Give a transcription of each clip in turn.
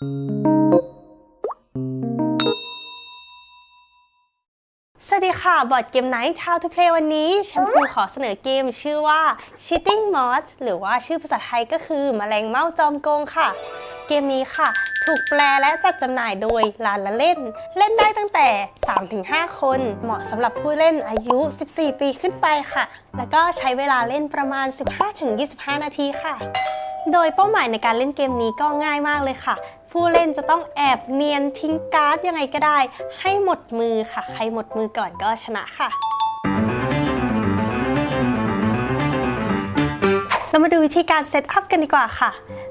สวัสดีค่ะ บอร์ดเกม Night How to Play วันนี้แชมพูขอเสนอเกมชื่อว่า Cheating Moth หรือว่าชื่อภาษาไทยก็คือแมลงเม่าจอมโกงค่ะ เกมนี้ค่ะ ถูกแปลและจัดจำหน่ายโดยลานละเล่น เล่นได้ตั้งแต่ 3-5 คน เหมาะสำหรับผู้เล่นอายุ 14 ปีขึ้นไปค่ะ แล้วก็ใช้เวลาเล่นประมาณ 15-25 นาทีค่ะ โดยเป้าหมายในการเล่นเกมนี้ก็ง่ายมากเลยค่ะ ผู้เล่นจะต้องแอบเนียนทิ้งการ์ดยังไงก็ได้ ให้หมดมือค่ะ ใครหมดมือก่อนก็ชนะค่ะเรามาดูวิธีการเซตอัพกันดีกว่าค่ะ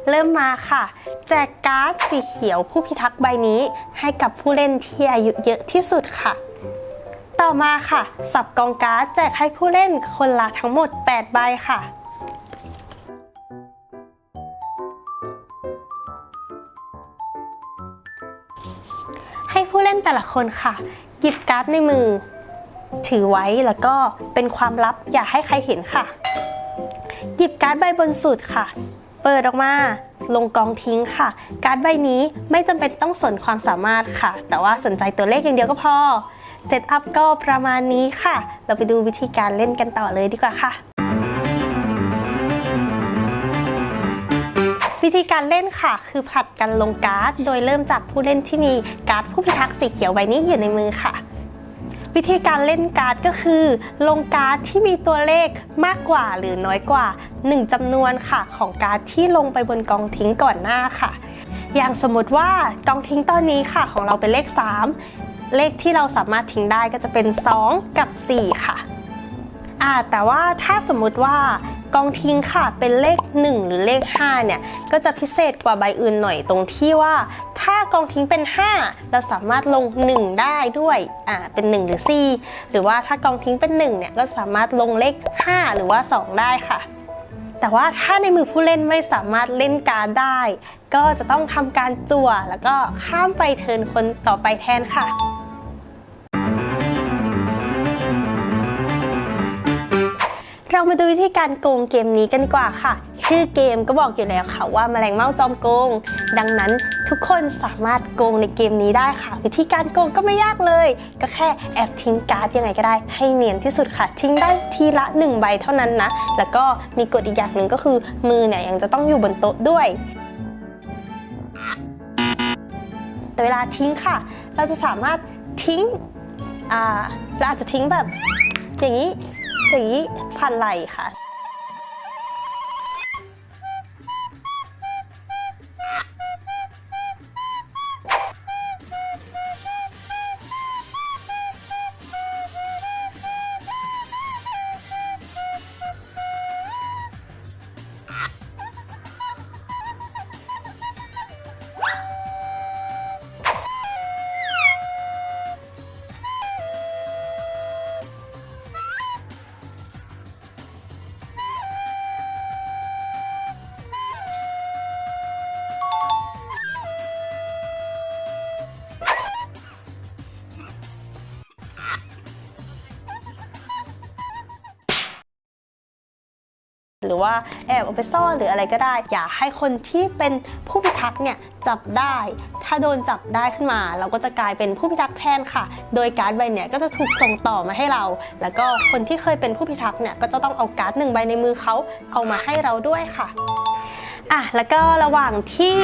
เริ่มมาค่ะ แจกการ์ดสีเขียวผู้พิทักษ์ใบนี้ ให้กับผู้เล่นที่อายุเยอะที่สุดค่ะ ต่อมาค่ะ สับกองการ์ดแจกให้ผู้เล่นคนละทั้งหมด 8 ใบค่ะ ผู้เล่นแต่ละคนค่ะ หยิบการ์ดในมือ ถือไว้แล้วก็เป็นความลับอย่าให้ใครเห็นค่ะ หยิบการ์ดใบบนสุดค่ะ เปิดออกมาลงกองทิ้งค่ะ การ์ดใบนี้ไม่จำเป็นต้องสนความสามารถค่ะ แต่ว่าสนใจตัวเลขอย่างเดียวก็พอเซตอัพก็ประมาณนี้ค่ะ เราไปดูวิธีการเล่นกันต่อเลยดีกว่าค่ะ วิธีการเล่นค่ะ คือผลัดกันลงการ์ด โดยเริ่มจากผู้เล่นที่มีการ์ดผู้พิทักษ์สีเขียวใบนี้อยู่ในมือค่ะ วิธีการเล่นการ์ดก็คือ ลงการ์ดที่มีตัวเลขมากกว่าหรือน้อยกว่า 1จำนวนค่ะ ของการ์ดที่ลงไปบนกองทิ้งก่อนหน้าค่ะ อย่างสมมติว่ากองทิ้งตอนนี้ค่ะ ของเราเป็นเลข 3 เลขที่เราสามารถทิ้งได้ก็จะเป็น 2 กับ 4 ค่ะอ่าแต่ว่าถ้าสมมติว่า กองทิ้งค่ะเป็นเลข 1 หรือเลข 5 เนี่ย ก็จะพิเศษกว่าใบอื่นหน่อยตรงที่ว่า ถ้ากองทิ้งเป็น 5 เราสามารถลง 1 ได้ด้วยอ่าเป็น 1 หรือ 4 หรือว่าถ้ากองทิ้งเป็น 1 เนี่ย ก็สามารถลงเลข 5 หรือว่า 2 ได้ค่ะ แต่ว่าถ้าในมือผู้เล่นไม่สามารถเล่นการ์ดได้ ก็จะต้องทำการจั่วแล้วก็ข้ามไปเทินคนต่อไปแทนค่ะ เรามาดูวิธีการโกงเกมนี้กันดีกว่าค่ะ ชื่อเกมก็บอกอยู่แล้วค่ะว่าแมลงเม่าจอมโกง ดังนั้นทุกคนสามารถโกงในเกมนี้ได้ค่ะ วิธีการโกงก็ไม่ยากเลย ก็แค่แอบทิ้งการ์ดยังไงก็ได้ ให้เนียนที่สุดค่ะ ทิ้งได้ทีละ 1 ใบเท่านั้นนะ แล้วก็มีกฎอีกอย่างหนึ่งก็คือ มือเนี่ยยังจะต้องอยู่บนโต๊ะด้วยแต่เวลาทิ้งค่ะ เราจะสามารถทิ้ง อ่า เราอาจจะทิ้งแบบอย่างนี้ อย่างนี้พันไหลค่ะ หรือว่าแอบเอาไปซ่อนหรืออะไรก็ได้ อย่าให้คนที่เป็นผู้พิทักษ์เนี่ยจับได้ ถ้าโดนจับได้ขึ้นมา เราก็จะกลายเป็นผู้พิทักษ์แทนค่ะ โดยการ์ดใบเนี่ยก็จะถูกส่งต่อมาให้เรา แล้วก็คนที่เคยเป็นผู้พิทักษ์เนี่ยก็จะต้องเอาการ์ดหนึ่งใบในมือเขาเอามาให้เราด้วยค่ะอะแล้วก็ระหว่างที่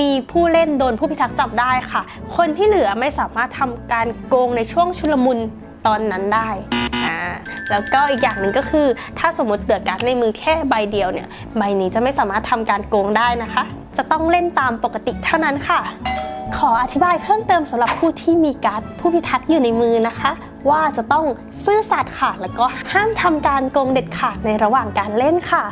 มีผู้เล่นโดนผู้พิทักษ์จับได้ค่ะ คนที่เหลือไม่สามารถทำการโกงในช่วงชุลมุนตอนนั้นได้ แล้วก็อีกอย่างหนึ่งก็คือ ถ้าสมมติเหลือการ์ดในมือแค่ใบเดียวเนี่ย ใบนี้จะไม่สามารถทำการโกงได้นะคะ จะต้องเล่นตามปกติเท่านั้นค่ะ ขออธิบายเพิ่มเติมสำหรับผู้ที่มีการ์ดผู้พิทักษ์อยู่ในมือนะคะ ว่าจะต้องซื่อสัตย์ค่ะ แล้วก็ห้ามทำการโกงเด็ดขาดในระหว่างการเล่นค่ะ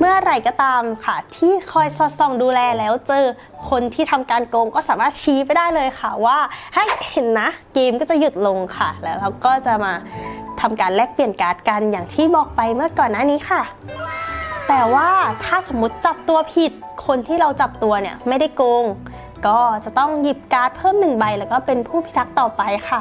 เมื่อไหร่ก็ตามค่ะ ที่คอยสอดส่องดูแลแล้วเจอคนที่ทำการโกงก็สามารถชี้ไปได้เลยค่ะว่าให้เห็นนะ เกมก็จะหยุดลงค่ะ แล้วเราก็จะมา ทำการแลกเปลี่ยนการ์ดกันอย่างที่บอกไปเมื่อก่อนหน้านี้ค่ะ แต่ว่าถ้าสมมติจับตัวผิด คนที่เราจับตัวเนี่ยไม่ได้โกง ก็จะต้องหยิบการ์ดเพิ่มหนึ่งใบ แล้วก็เป็นผู้พิทักษ์ต่อไปค่ะ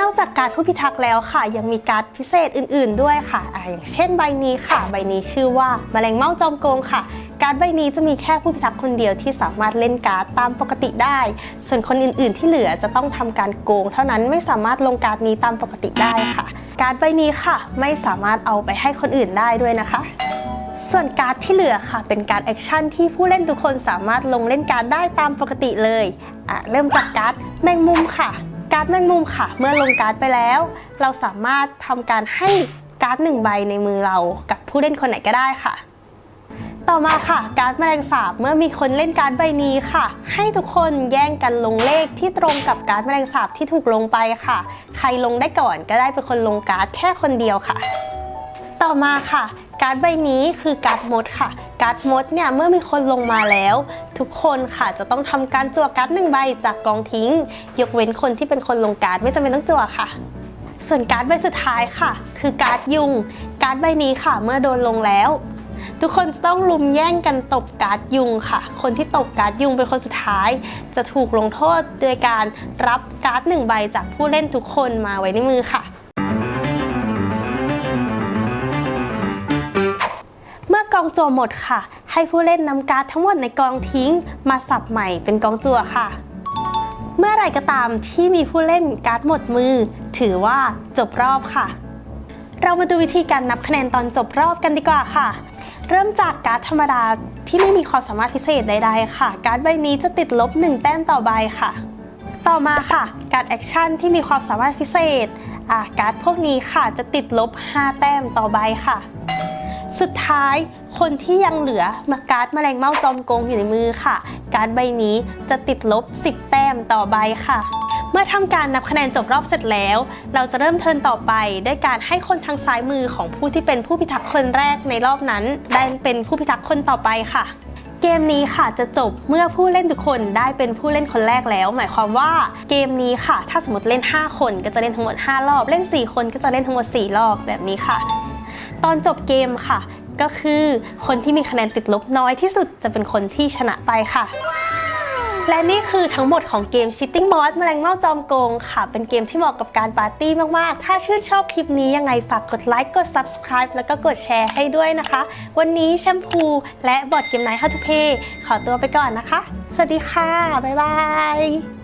นอกจากการ์ดผู้พิทักษ์แล้วค่ะ ยังมีการ์ดพิเศษอื่น ๆ ด้วยค่ะออย่างเช่นใบนี้ค่ะ ใบนี้ชื่อว่าแมลงเม่าจอมโกงค่ะการ์ดใบนี้จะมีแค่ผู้พิทักษ์คนเดียวที่สามารถเล่นการ์ดตามปกติได้ ส่วนคนอื่น ๆ ที่เหลือจะต้องทำการโกง เท่านั้นไม่สามารถลงการ์ดนี้ตามปกติได้ค่ะ การ์ดใบนี้ค่ะ ไม่สามารถเอาไปให้คนอื่นได้ด้วยนะคะ ส่วนการ์ดที่เหลือค่ะ เป็นการแอคชั่นที่ผู้เล่นทุกคนสามารถลงเล่นการ์ดได้ตามปกติเลยอะเริ่มจากการ์ดแมงมุมค่ะ การ์ดแมงมุมค่ะ เมื่อลงการ์ดไปแล้ว เราสามารถทำการให้การ์ดหนึ่งใบในมือเรากับผู้เล่นคนไหนก็ได้ค่ะ ต่อมาค่ะ การ์ดแมลงสาบเมื่อมีคนเล่นการ์ดใบนี้ค่ะ ให้ทุกคนแย่งกันลงเลขที่ตรงกับการ์ดแมลงสาบที่ถูกลงไปค่ะ ใครลงได้ก่อนก็ได้เป็นคนลงการ์ดแค่คนเดียวค่ะ ต่อมาค่ะ การ์ดใบนี้คือการ์ดมดค่ะ การ์ดมดเนี่ยเมื่อมีคนลงมาแล้ว ทุกคนค่ะจะต้องทำการจั่วการ์ดหนึ่งใบจากกองทิ้ง ยกเว้นคนที่เป็นคนลงการ์ดไม่จำเป็นต้องจั่วค่ะส่วนการ์ดใบสุดท้ายค่ะ คือการ์ดยุง การ์ดใบนี้ค่ะ เมื่อโดนลงแล้ว ทุกคนจะต้องลุมแย่งกันตบการ์ดยุงค่ะ คนที่ตบการ์ดยุงเป็นคนสุดท้าย จะถูกลงโทษโดยการรับการ์ดหนึ่งใบจากผู้เล่นทุกคนมาไว้ในมือค่ะ เมื่อกองจั่วหมดค่ะ ให้ผู้เล่นนำการ์ดทั้งหมดในกองทิ้ง มาสับใหม่เป็นกองจั่วค่ะ เมื่อไหรก็ตามที่มีผู้เล่นการ์ดหมดมือ ถือว่าจบรอบค่ะ เรามาดูวิธีการนับคะแนนตอนจบรอบกันดีกว่าค่ะ เริ่มจากการ์ดธรรมดาที่ไม่มีความสามารถพิเศษใดๆค่ะ การ์ดใบนี้จะติดลบ 1 แต้มต่อใบค่ะ ต่อมาค่ะ การ์ดแอคชั่นที่มีความสามารถพิเศษอะการ์ดพวกนี้ค่ะจะติดลบ 5 แต้มต่อใบค่ะ สุดท้ายคนที่ยังเหลือมาการ์ดแมลงเม่าจอมโกงอยู่ในมือค่ะ การ์ดใบนี้จะติดลบ 10 แต้มต่อใบค่ะ เมื่อทำการนับคะแนนจบรอบเสร็จแล้ว เราจะเริ่มเทิร์นต่อไปด้วยการให้คนทางซ้ายมือของผู้ที่เป็นผู้พิทักษ์คนแรกในรอบนั้น ได้เป็นผู้พิทักษ์คนต่อไปค่ะ เกมนี้ค่ะจะจบเมื่อผู้เล่นทุกคนได้เป็นผู้เล่นคนแรกแล้ว หมายความว่าเกมนี้ค่ะ ถ้าสมมติเล่น 5 คนก็จะเล่นทั้งหมด 5 รอบ เล่น 4 คนก็จะเล่นทั้งหมด 4 รอบแบบนี้ค่ะ ตอนจบเกมค่ะ ก็คือคนที่มีคะแนนติดลบน้อยที่สุดจะเป็นคนที่ชนะไปค่ะ และนี่คือทั้งหมดของเกม Shitting Boss แมลงเม่าจอมโกงค่ะ เป็นเกมที่เหมาะกับการปาร์ตี้มากๆ ถ้าชื่นชอบคลิปนี้ยังไงฝากกดไลค์กด Subscribe แล้วก็กดแชร์ให้ด้วยนะคะ วันนี้แชมพูและบอร์ดเกมไนท์ How to Play ขอตัวไปก่อนนะคะ สวัสดีค่ะ บ๊ายบาย